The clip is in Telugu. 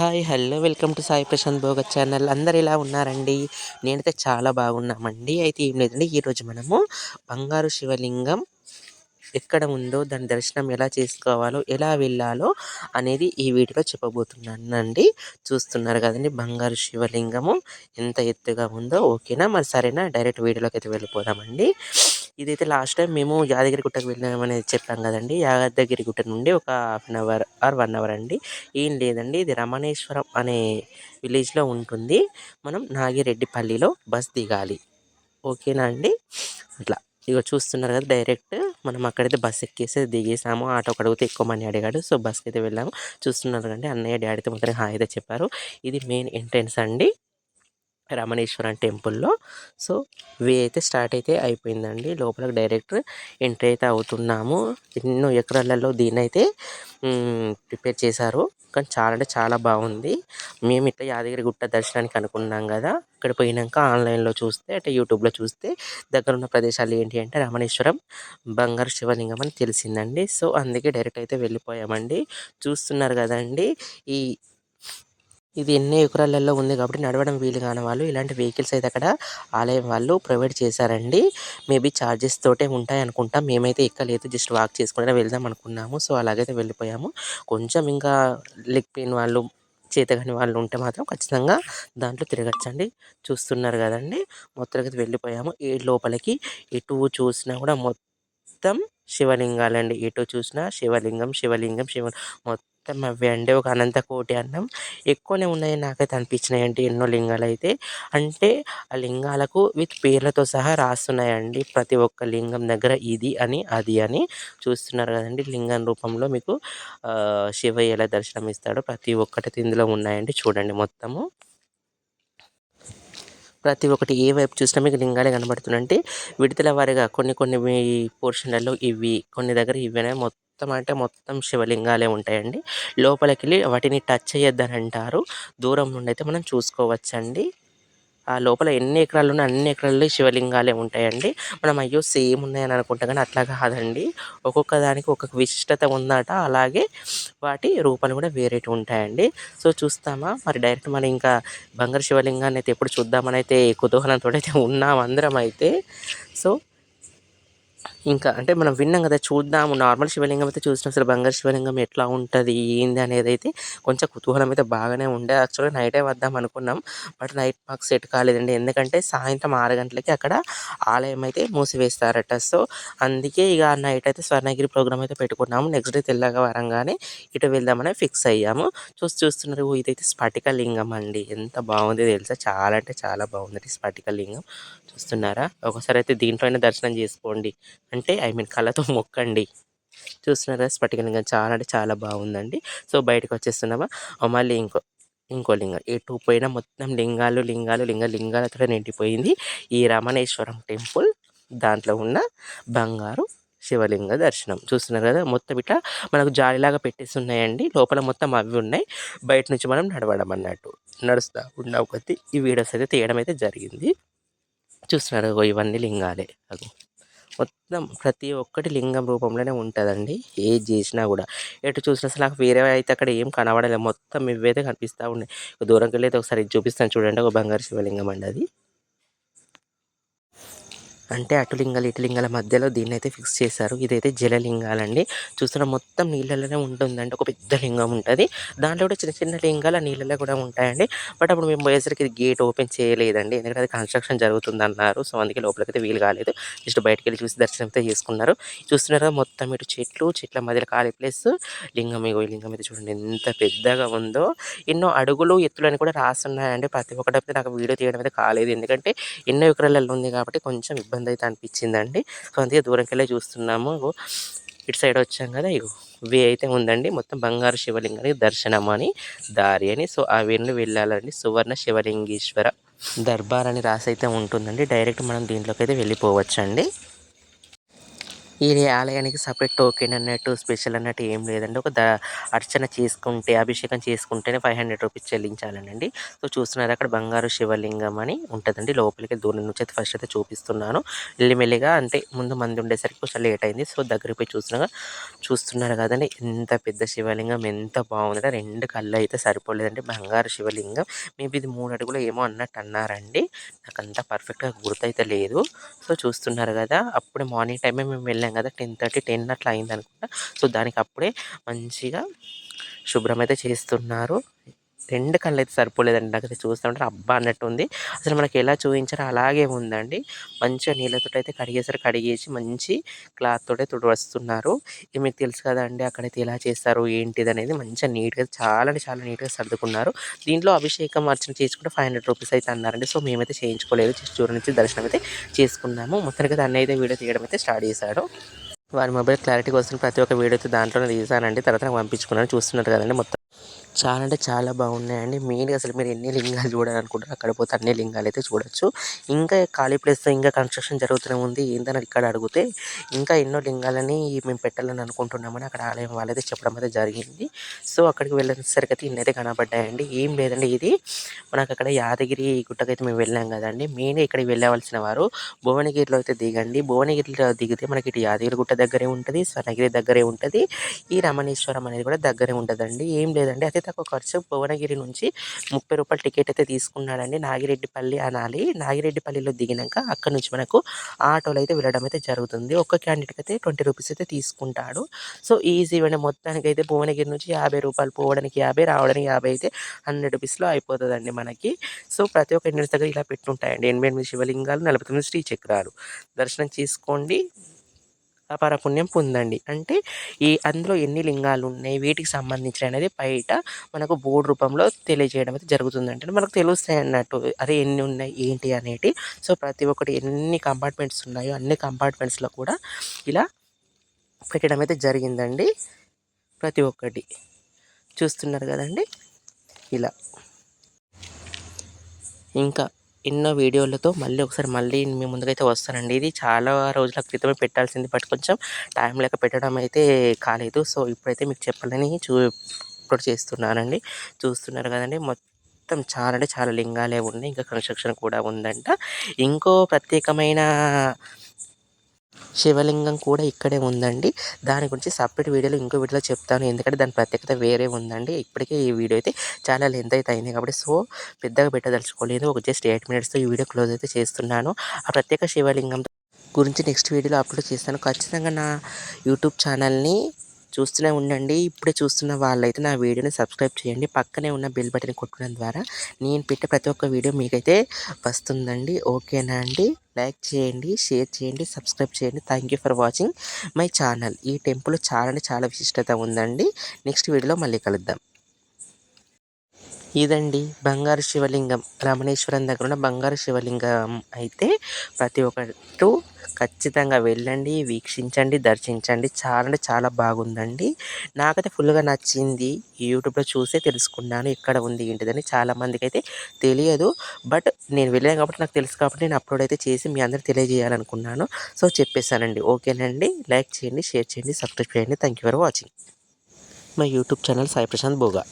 Hi hello welcome to Sai Prashant Bhoga channel. అందరు ఎలా ఉన్నారండి? నేనైతే చాలా బాగున్నామండి. అయితే ఏం లేదండి ఈరోజు మనము బంగారు శివలింగం ఎక్కడ ఉందో దాని దర్శనం ఎలా చేసుకోవాలో ఎలా వెళ్ళాలో అనేది ఈ వీడియోలో చెప్పబోతున్నానండి. చూస్తున్నారు కదండి బంగారు శివలింగము ఎంత ఎత్తుగా ఉందో. ఓకేనా? మరి సరేనా? డైరెక్ట్ వీడియోలోకి అయితే వెళ్ళిపోదామండి. ఇదైతే లాస్ట్ టైం మేము యాదగిరి గుట్టకు వెళ్ళామని చెప్పాం కదండి. యాదగిరి గుట్ట నుండి ఒక half an hour or one hour అండి. ఏం లేదండి. ఇది రమణేశ్వరం అనే విలేజ్లో ఉంటుంది. మనం నాగిరెడ్డిపల్లిలో బస్ దిగాలి. ఓకేనా అండి? అట్లా. ఇక చూస్తున్నారు కదా డైరెక్ట్ మనం అక్కడైతే బస్ ఎక్కేసి దిగేసాము. ఆటో అడిగితే ఎక్కువమని అడిగాడు. సో బస్కి అయితే వెళ్ళాము. చూస్తున్నారు కదండి. అన్నయ్య డాడీతో మాత్రం హాయిగా అయితే చెప్పారు. ఇది మెయిన్ ఎంట్రెన్స్ అండి. రమణేశ్వరం టెంపుల్లో. సో వే అయితే స్టార్ట్ అయితే అయిపోయిందండి. లోపలికి డైరెక్ట్ ఎంట్రీ అయితే అవుతున్నాము. ఎన్నో ఎకరాలలో దీన్నైతే అయితే ప్రిపేర్ చేశారు. కానీ చాలా అంటే చాలా బాగుంది. మేము ఇట్లా యాదగిరి గుట్ట దర్శనానికి అనుకున్నాం కదా. ఇక్కడ పోయినాక ఆన్లైన్లో చూస్తే అంటే యూట్యూబ్లో చూస్తే దగ్గర ఉన్న ప్రదేశాలు ఏంటి అంటే రమణేశ్వరం బంగారు శివలింగం అని తెలిసిందండి. సో అందుకే డైరెక్ట్ అయితే వెళ్ళిపోయామండి. చూస్తున్నారు కదండి. ఈ ఇది ఎన్ని ఎకరాలలో ఉంది కాబట్టి నడవడం వీలు కాని వాళ్ళు ఇలాంటి వెహికల్స్ అయితే అక్కడ ఆలయం వాళ్ళు ప్రొవైడ్ చేశారండి. మేబీ ఛార్జెస్ తోటే ఉంటాయి అనుకుంటాం. మేమైతే ఎక్కలేదు. జస్ట్ వాక్ చేసుకుంటే వెళ్దాం అనుకున్నాము. సో అలాగైతే వెళ్ళిపోయాము. కొంచెం ఇంకా లెగ్ పెయిన్ వాళ్ళు చేతగాని వాళ్ళు ఉంటే మాత్రం ఖచ్చితంగా దాంట్లో తిరగచ్చండి. చూస్తున్నారు కదండి. మొత్తానికి వెళ్ళిపోయాము. ఏ లోపలికి ఎటు చూసినా కూడా మొత్తం శివలింగాలండి. ఎటు చూసినా శివలింగం శివలింగం శివ మొత్తం మొత్తం అవే అండి. ఒక అనంతకోటి అన్నం. ఎక్కువనే ఉన్నాయి నాకైతే అనిపించినాయి అంటే ఎన్నో లింగాలు అయితే అంటే ఆ లింగాలకు విత్ పేర్లతో సహా రాస్తున్నాయండి. ప్రతి ఒక్క లింగం దగ్గర ఇది అని అది అని చూస్తున్నారు కదండి. లింగం రూపంలో మీకు శివయ్య ఎలా దర్శనం ఇస్తాడో ప్రతి ఒక్కటి ఇందులో ఉన్నాయండి. చూడండి మొత్తము. ప్రతి ఒక్కటి ఏ వైపు చూసినా మీకు లింగాలే కనబడుతుందంటే విడతల వారిగా కొన్ని కొన్ని పోర్షన్లలో ఇవి కొన్ని దగ్గర ఇవనే మొత్తం మొత్తం అంటే మొత్తం శివలింగాలే ఉంటాయండి. లోపలికి వెళ్ళి వాటిని టచ్ చేయొద్దని అంటారు. దూరం నుండి అయితే మనం చూసుకోవచ్చండి. ఆ లోపల ఎన్ని ఎకరాలు ఉన్నాయి అన్ని ఎకరాల్లో శివలింగాలే ఉంటాయండి. మనం అయ్యో సేమ్ ఉన్నాయని అనుకుంటాం కానీ అట్లా కాదండి. ఒక్కొక్క దానికి ఒక్కొక్క విశిష్టత ఉందట. అలాగే వాటి రూపాలు కూడా వేరేటి ఉంటాయండి. సో చూస్తామా? మరి డైరెక్ట్ మనం ఇంకా బంగారు శివలింగాన్ని అయితే ఎప్పుడు చూద్దామని అయితే కుతూహలంతో అయితే ఉన్నాం అందరం అయితే. సో ఇంకా అంటే మనం విన్నాం కదా చూద్దాము. నార్మల్ శివలింగం అయితే చూసినాం. అసలు బంగారు శివలింగం ఎట్లా ఉంటుంది ఏంది అనేది అయితే కొంచెం కుతూహలం అయితే బాగానే ఉండే. యాక్చువల్గా నైటే వద్దాం అనుకున్నాం. బట్ నైట్ మాకు సెట్ కాలేదండి. ఎందుకంటే సాయంత్రం ఆరు గంటలకి అక్కడ ఆలయం అయితే మూసివేస్తారట. సో అందుకే ఇక నైట్ అయితే స్వర్ణగిరి ప్రోగ్రామ్ అయితే పెట్టుకున్నాము. నెక్స్ట్ డే తెల్లగా వరంగానే ఇటు వెళ్దామని ఫిక్స్ అయ్యాము. చూసి చూస్తున్నారు ఇదైతే స్ఫటిక లింగం అండి. ఎంత బాగుంది తెలుసా? చాలా అంటే చాలా బాగుంది స్ఫటిక లింగం. చూస్తున్నారా? ఒకసారి అయితే దీంట్లోనే దర్శనం చేసుకోండి. అంటే ఐ మీన్ కళ్ళతో మొక్కండి. చూస్తున్నారా? స్ఫటికలింగం చాలా అంటే చాలా బాగుందండి. సో బయటకు వచ్చేస్తున్నావా మళ్ళీ ఇంకో ఇంకో లింగం. ఎటు పోయినా మొత్తం లింగాలు లింగాలు లింగ లింగాలతో నిండిపోయింది. ఈ రమణేశ్వరం టెంపుల్ దాంట్లో ఉన్న బంగారు శివలింగ దర్శనం. చూస్తున్నారు కదా? మొత్తం ఇట్లా మనకు జాలిలాగా పెట్టేసి ఉన్నాయండి. లోపల మొత్తం అవి ఉన్నాయి. బయట నుంచి మనం నడవడం అన్నట్టు. నడుస్తా ఉన్న కొద్దీ ఈ వీడియోస్ అయితే తీయడం అయితే జరిగింది. చూస్తున్నారు ఇవన్నీ లింగాలే. అది మొత్తం ప్రతి ఒక్కటి లింగం రూపంలోనే ఉంటుందండి. ఏది చేసినా కూడా. ఎటు చూసినా అసలు నాకు వేరే అయితే అక్కడ ఏం కనబడలేదు మొత్తం ఇవైతే కనిపిస్తూ ఉన్నాయి. దూరంకి వెళ్ళి అయితే ఒకసారి చూపిస్తాను. చూడండి. ఒక బంగారు శివలింగం అండి అది. అంటే అటులింగాలు ఇటులింగాల మధ్యలో దీన్ని అయితే ఫిక్స్ చేశారు. ఇదైతే జలలింగాలండి. చూస్తున్న మొత్తం నీళ్ళలోనే ఉంటుందండి. ఒక పెద్ద లింగం ఉంటుంది. దాంట్లో కూడా చిన్న చిన్న లింగాలు నీళ్ళలో కూడా ఉంటాయండి. బట్ అప్పుడు మేము పోయేసరికి ఇది గేట్ ఓపెన్ చేయలేదండి. ఎందుకంటే అది కన్స్ట్రక్షన్ జరుగుతుంది అన్నారు సో అందుకే లోపలికైతే వీలు కాలేదు. జస్ట్ బయటకు వెళ్ళి చూసి దర్శనం అయితే చేసుకున్నారు. చూస్తున్నారు మొత్తం ఇటు చెట్లు చెట్ల మధ్యలో ఖాళీ ప్లేస్. లింగం ఇగో లింగం అయితే చూడండి ఎంత పెద్దగా ఉందో. ఎన్నో అడుగులు ఎత్తులని కూడా రాస్తున్నాయండి ప్రతి ఒక్కటి నాకు వీడియో తీయడం అయితే కాలేదు. ఎందుకంటే ఎన్నో ఎకరాలలో ఉంది కాబట్టి కొంచెం ఇబ్బంది ఇబ్బంది అయితే అనిపించిందండి సో అందుకే దూరంకి చూస్తున్నాము. ఇటు సైడ్ వచ్చాం కదా ఇగో వే అయితే ఉందండి. మొత్తం బంగారు శివలింగానికి దర్శనం అని దారి అని. సో ఆ వేరుని వెళ్ళాలండి. సువర్ణ శివలింగేశ్వర దర్బార్ అని రాసి అయితే ఉంటుందండి. డైరెక్ట్ మనం దీంట్లోకి అయితే వెళ్ళిపోవచ్చండి. ఈ ఆలయానికి సపరేట్ టోకెన్ అన్నట్టు స్పెషల్ అన్నట్టు ఏం లేదండి. ఒక ద అర్చన చేసుకుంటే అభిషేకం చేసుకుంటేనే ఫైవ్ హండ్రెడ్ రూపీస్ చెల్లించాలనండి. సో చూస్తున్నారు అక్కడ బంగారు శివలింగం అని ఉంటుందండి. లోపలికి దూరం నుంచి అయితే ఫస్ట్ అయితే చూపిస్తున్నాను. మెల్లిమెల్లిగా అంటే ముందు మంది ఉండేసరికి కొంచెం లేట్ అయింది. సో దగ్గరికి పోయి చూసినాక చూస్తున్నారు కదండి. ఎంత పెద్ద శివలింగం ఎంత బాగుందంటే రెండు కళ్ళు అయితే సరిపోలేదండి. బంగారు శివలింగం. మేబీ ఇది మూడు అడుగులు ఏమో అన్నట్టు అన్నారండి. నాకు అంత పర్ఫెక్ట్గా గుర్తయితే లేదు. సో చూస్తున్నారు కదా అప్పుడే మార్నింగ్ టైమే మేము వెళ్ళాం. కదా టెన్ థర్టీ టెన్ అట్లా అయింది అనుకుంటా. సో దానికి అప్పుడే మంచిగా శుభ్రమైతే చేస్తున్నారు. రెండు కళ్ళు అయితే సరిపోలేదండి. నాకు చూస్తూ చూస్తామంటే అబ్బా అన్నట్టు ఉంది అసలు మనకి ఎలా చూపించారో అలాగే ఉందండి. మంచిగా నీళ్ళతో అయితే కడిగేసారు కడిగేసి మంచి క్లాత్ తోటే తుడవస్తున్నారు. ఇది మీకు తెలుసు కదండి అక్కడైతే ఎలా చేస్తారు ఏంటిది అనేది మంచిగా నీట్గా చాలా అంటే చాలా నీట్గా సర్దుకున్నారు. దీంట్లో అభిషేకం అర్చన చేసుకుంటే ఫైవ్ హండ్రెడ్ రూపీస్ అయితే అన్నారండి. సో మేమైతే చేయించుకోలేదు. జస్ట్ నుంచి దర్శనం అయితే చేసుకున్నాము. మొత్తానికి దాన్ని అయితే వీడియో తీయడం అయితే స్టార్ట్ చేశాడు. వారి మొబైల్ క్లారిటీ కోసం ప్రతి ఒక్క వీడియో అయితే దాంట్లోనే తీసానండి తర్వాత నాకు పంపించుకున్నాను చూస్తున్నారు కదండి మొత్తం. చాలా అంటే చాలా బాగున్నాయండి. మెయిన్గా అసలు మీరు ఎన్ని లింగాలు చూడాలనుకుంటారు అక్కడ పోతే అన్ని లింగాలు అయితే చూడొచ్చు. ఇంకా ఖాళీ ప్లేస్తో ఇంకా కన్స్ట్రక్షన్ జరుగుతూనే ఉంది. ఏంటని ఇక్కడ అడిగితే ఇంకా ఎన్నో లింగాలని మేము పెట్టాలని అనుకుంటున్నామని అక్కడ ఆలయం వాళ్ళైతే చెప్పడం అయితే జరిగింది. సో అక్కడికి వెళ్ళేసరికి అయితే ఇన్నైతే కనబడ్డాయండి. ఏం లేదండి ఇది. మనకు అక్కడ యాదగిరి గుట్టకైతే మేము వెళ్ళాం కదండి. మెయిన్గా ఇక్కడికి వెళ్ళవలసిన వారు భువనగిరిలో అయితే దిగండి. భువనగిరిలో దిగితే మనకి ఇటు యాదగిరి గుట్ట దగ్గరే ఉంటుంది స్వర్ణగిరి దగ్గరే ఉంటుంది. ఈ రమణేశ్వరం అనేది కూడా దగ్గరే ఉంటుందండి. ఏం లేదండి. అతి తక్కువ ఖర్చు భువనగిరి నుంచి ముప్పై రూపాయల టికెట్ అయితే తీసుకున్నాడండి నాగిరెడ్డిపల్లి అనాలి. నాగిరెడ్డిపల్లిలో దిగినాక అక్కడ నుంచి మనకు ఆటోలో అయితే వెళ్ళడం అయితే జరుగుతుంది. ఒక్క క్యాండిడేట్కి అయితే ట్వంటీ రూపీస్ అయితే తీసుకుంటాడు. సో ఈజీ అండి. మొత్తానికి అయితే భువనగిరి నుంచి యాభై రూపాయలు పోవడానికి యాభై రావడానికి యాభై అయితే హండ్రెడ్ రూపీస్లో అయిపోతుందండి మనకి. సో ప్రతి ఒక్క ఇండియన్స్ దగ్గర ఇలా పెట్టుంటాయండి. ఎనభై ఎనిమిది శివలింగాలు నలభై తొమ్మిది శ్రీచక్రాలు. దర్శనం చేసుకోండి. అపార పుణ్యం పొందండి. అంటే ఈ అందులో ఎన్ని లింగాలు ఉన్నాయి వీటికి సంబంధించిన అనేది బయట మనకు బోర్డు రూపంలో తెలియజేయడం అయితే జరుగుతుంది అంటే మనకు తెలుస్తాయి అన్నట్టు అదే ఎన్ని ఉన్నాయి ఏంటి అనేటి సో ప్రతి ఒక్కటి ఎన్ని కంపార్ట్మెంట్స్ ఉన్నాయో అన్ని కంపార్ట్మెంట్స్లో కూడా ఇలా పెట్టడం అయితే జరిగిందండి. ప్రతి ఒక్కటి చూస్తున్నారు కదండి. ఇలా. ఇంకా ఎన్నో వీడియోలతో మళ్ళీ ఒకసారి మళ్ళీ మీ ముందుకైతే వస్తానండి. ఇది చాలా రోజుల క్రితమే పెట్టాల్సింది బట్ కొంచెం టైం లేక పెట్టడం అయితే కాలేదు. సో ఇప్పుడైతే మీకు చెప్పాలని చూ ఇప్పుడు చేస్తున్నానండి. చూస్తున్నారు కదండి మొత్తం చాలా అంటే చాలా లింగాలే ఉన్నాయి. ఇంకా కన్స్ట్రక్షన్ కూడా ఉందంట. ఇంకో ప్రత్యేకమైన శివలింగం కూడా ఇక్కడే ఉందండి. దాని గురించి సపరేట్ వీడియోలో ఇంకో వీడియోలో చెప్తాను. ఎందుకంటే దాని ప్రత్యేకత వేరే ఉందండి. ఇప్పటికే ఈ వీడియో అయితే చాలా లెంత్ అయితే అయింది కాబట్టి సో పెద్దగా పెట్టదలుచుకోలేదు. ఒక జస్ట్ ఎయిట్ మినిట్స్తో ఈ వీడియో క్లోజ్ అయితే చేస్తున్నాను. ఆ ప్రత్యేక శివలింగం గురించి నెక్స్ట్ వీడియోలో అప్లోడ్ చేస్తాను. ఖచ్చితంగా నా యూట్యూబ్ ఛానల్ని చూస్తూనే ఉండండి. ఇప్పుడే చూస్తున్న వాళ్ళైతే నా వీడియోని సబ్స్క్రైబ్ చేయండి. పక్కనే ఉన్న బెల్ బటన్ కొట్టడం ద్వారా నేను పెట్టే ప్రతి ఒక్క వీడియో మీకైతే వస్తుందండి. ఓకేనా అండి? లైక్ చేయండి షేర్ చేయండి సబ్స్క్రైబ్ చేయండి. Thank you for watching my channel. ఈ టెంపుల్ చాలా అంటే చాలా విశిష్టత ఉందండి. నెక్స్ట్ వీడియోలో మళ్ళీ కలుద్దాం. ఇదండి బంగారు శివలింగం. రమణేశ్వరం దగ్గర ఉన్న బంగారు శివలింగం అయితే ప్రతి ఒక్కరు ఖచ్చితంగా వెళ్ళండి వీక్షించండి దర్శించండి. చాలా అంటే చాలా బాగుందండి. నాకైతే ఫుల్గా నచ్చింది. యూట్యూబ్లో చూసే తెలుసుకున్నాను ఎక్కడ ఉంది ఏంటిదని చాలామందికి అయితే తెలియదు. బట్ నేను వెళ్ళాను కాబట్టి నాకు తెలుసు కాబట్టి నేను అప్లోడ్ అయితే చేసి మీ అందరూ తెలియజేయాలనుకున్నాను. సో చెప్పేశానండి. ఓకేనండి. లైక్ చేయండి షేర్ చేయండి సబ్స్క్రైబ్ చేయండి. Thank you for watching. My YouTube channel Sai Prashanth Boga.